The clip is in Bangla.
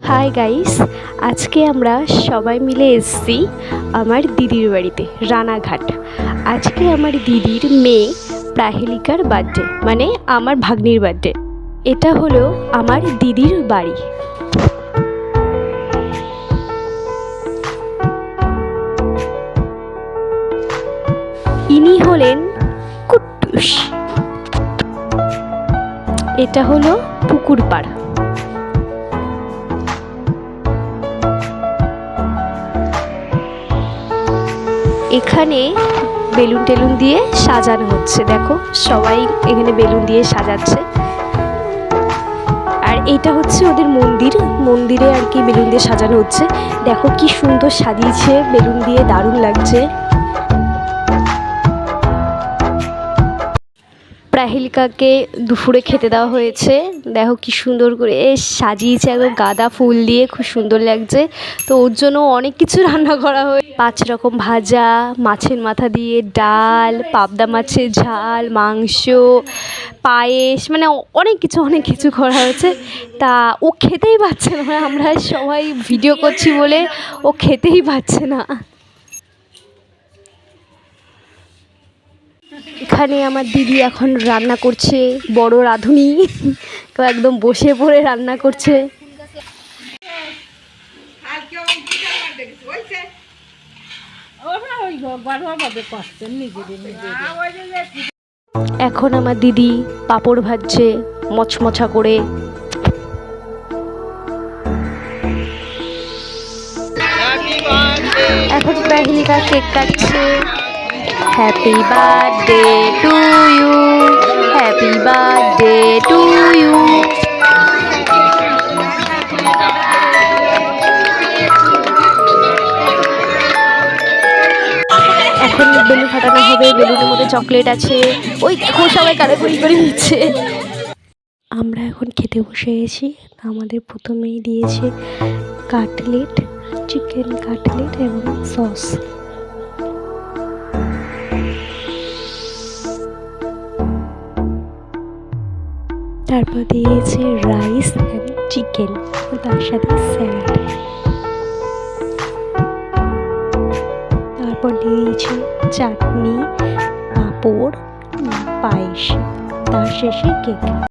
হাই গাইস আজকে আমরা সবাই মিলে এসেছি আমার দিদির বাড়িতে, রানাঘাট। আজকে আমার দিদির মেয়ে প্রাহেলিকার বার্থডে মানে আমার ভাগ্নির বার্থডে এটা হলো আমার দিদির বাড়ি। ইনি হলেন কুট্টুস। এটা হলো পুকুর পাড় এখানে বেলুন টেলুন দিয়ে সাজানো হচ্ছে, দেখো। সবাই এখানে বেলুন দিয়ে সাজাচ্ছে। আর এটা হচ্ছে ওদের মন্দির। মন্দিরে আর কি বেলুন দিয়ে সাজানো হচ্ছে। দেখো কি সুন্দর সাজিয়েছে, বেলুন দিয়ে দারুণ লাগছে। প্রাহেলিকাকে দুপুরে খেতে দেওয়া হয়েছে। দেখো কি সুন্দর করে সাজিয়েছে একদম গাঁদা ফুল দিয়ে, খুব সুন্দর লাগছে। তো ওর জন্য অনেক কিছু রান্না করা হয় পাঁচ রকম ভাজা, মাছের মাথা দিয়ে ডাল, পাবদা মাছের ঝাল, মাংস, পায়েস মানে অনেক কিছু অনেক কিছু করা হয়েছে। তা ও খেতেই পাচ্ছে না মানে আমরা সবাই ভিডিও করছি বলে ও খেতেই পাচ্ছে না। এখানে আমার দিদি এখন রান্না করছে, বড় রাঁধুনি। তো একদম বসে পড়ে রান্না করছে। এখন আমার দিদি পাঁপড় ভাজছে, মচমচা করে। এখন প্রাহিলিকা কেক কাটছে। Happy birthday to you happy birthday to you এখন বেলুন ফাটানো হবে বেলুনের মধ্যে চকলেট আছে। ওই দেখো সবাই কারাকুরি করে নিচ্ছে। আমরা এখন খেতে বসে গেছি। আমাদের প্রথমেই দিয়েছে কাটলেট চিকেন কাটলেট এবং সস। তারপর দিয়েছে রাইস অ্যান্ড চিকেন তার সাথে স্যালাড তারপর দিয়েছে চাটনি, পাঁপড়, পায়েস। তার শেষে কেক